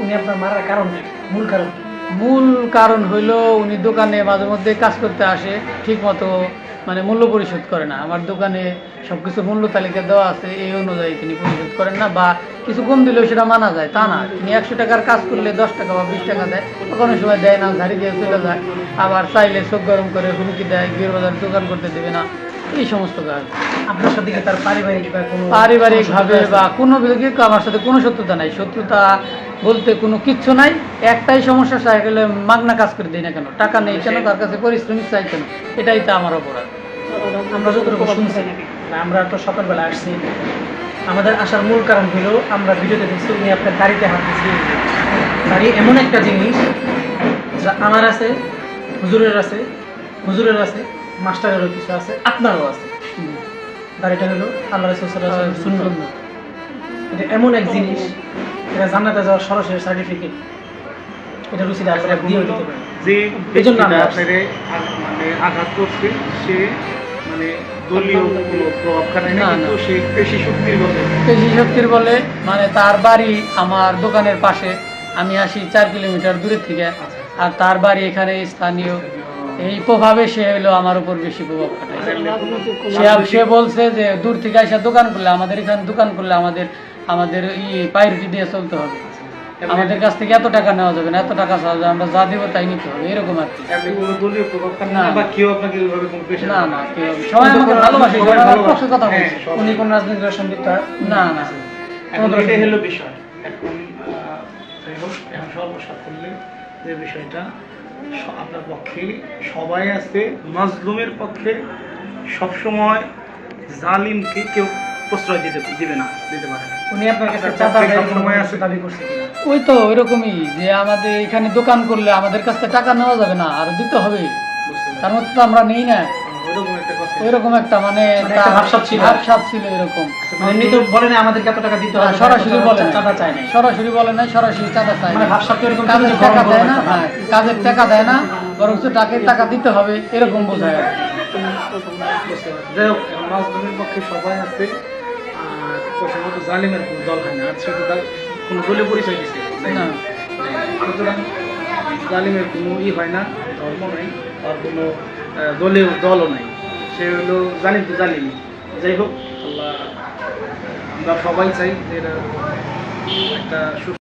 উনি আপনার মারার কারণ মূল কারণ? মূল কারণ হইল উনি দোকানে মাঝে মধ্যে কাজ করতে আসে ঠিক মতো মানে মূল্য পরিশোধ করে না। আমার দোকানে সব কিছু মূল্য তালিকা দেওয়া আছে, এই অনুযায়ী তিনি পরিশোধ করেন না বা কিছু কম দিলেও সেটা মানা যায়, তা না। তিনি একশো টাকার কাজ করলে দশ টাকা বা বিশ টাকা দেয়, কোনো সময় দেয় না, ঝাড়ি দিয়ে চলে যায়। আবার চাইলে চোখ গরম করে হুমকি দেয় গিয়ে বাজার দোকান করতে দেবে না। এই সমস্ত কাজ। আপনার সাথে তার পারিবারিক বা কোনো পারিবারিক ভাবে বা কোনো বিধে আমার সাথে কোনো শত্রুতা নাই। শত্রুতা বলতে কোনো কিচ্ছু নাই। একটাই সমস্যা সাইকেলে মাগনা কাজ করে দিই না কেন? টাকা নেই কেন? তার কাছে পরিশ্রমিক চাই কেন? এটাই তো আমার অপরাধ। আমরা যতটুকু শুনছি আমরা তো সকালবেলা আসছি। আমাদের আসার মূল কারণ হলো আমরা ভিডিওতে দেখছি উনি আপনার গাড়িতে হাত দিয়েছি। গাড়ি এমন একটা জিনিস যা আমার আছে হুজুরের আছে হুজুরের আছে। মাস্টারেরও কিছু আছে আপনারও আছে। গাড়িটা হলো আল্লাহ রসুল শূন্য এটা এমন এক জিনিস এটা জান্নাতে যাওয়ার সরাসরি সার্টিফিকেট এটা রুচিটা আপনারা দিয়ে দিতে পারেন যে এই জন্য ব্যক্তিটা আমরা আপনারে মানে আঘাত করছে সে মানে দলীয় কোনো প্রভাব খানে না না, কিন্তু সে পেশি শক্তির বলে। পেশি শক্তির বলে মানে তার বাড়ি আমার দোকানের পাশে। আমি আসি চার কিলোমিটার দূরের থেকে আর তার বাড়ি এখানে স্থানীয় এই প্রভাবে সে হলো আমার উপর বেশি প্রভাব খাটায় সে বলছে যে দূর থেকে এসে দোকান করলে আমাদের এখানে দোকান করলে আমাদের আমাদের ই পাইরুটি দিয়ে চলতে হবে। আমাদের কাছ থেকে এত টাকা নেওয়া যাবে না এত টাকা চাওয়া যাবে আমরা যা দেবো তাই নিতে হবে। এরকম আর কি। না। না কেউ সবাই আমাকে ভালোবাসে কথা হ্যাঁ, বলছে। উনি কোন না না এটাই হলো বিষয়। এখন এখন সর্বসাকল্যে যে বিষয়টা। আপনার পক্ষে সবাই আছে মাজলুমের পক্ষে সবসময় জালিমকে কেউ প্রশ্রয় দিতে দিবে না দিতে পারে না। উনি আপনার কাছে সবসময় আছে। দাবি করছে ওই তো ওইরকমই যে আমাদের এখানে দোকান করলে আমাদের কাছ থেকে টাকা নেওয়া যাবে না আর দিতে হবে। বুঝতে তার মধ্যে তো আমরা নেই না। ওইরকম একটা মানে মানে একটা ভাবসাব ছিল। ভাবসাব ছিল এরকম মানে এমনি তো বলে না আমাদেরকে এত টাকা দিতে হবে সরাসরি বলে নাই। চাঁদা চায় নাই সরাসরি বলে নাই সরাসরি টাকা চাই মানে না। তো এরকম কাজের টাকা দেয় না কাজের টাকা দেয় না বরং টাকা টাকা দিতে হবে এরকম বোঝায় আর। যাই হোক মাজলুমের পক্ষে সবাই আছে প্রথমত জালিমের কোনো দল হয় না আর সে তো তার কোনো দলীয় পরিচয় দিচ্ছে না? না সুতরাং জালিমের কোনো ই হয় না ধর্ম নাই আর কোনো দলীয় দলও নাই। সে হলো জানি তো জালিমই। যাই হোক, আল্লাহ, আমরা সবাই চাই যে একটা সুস্থ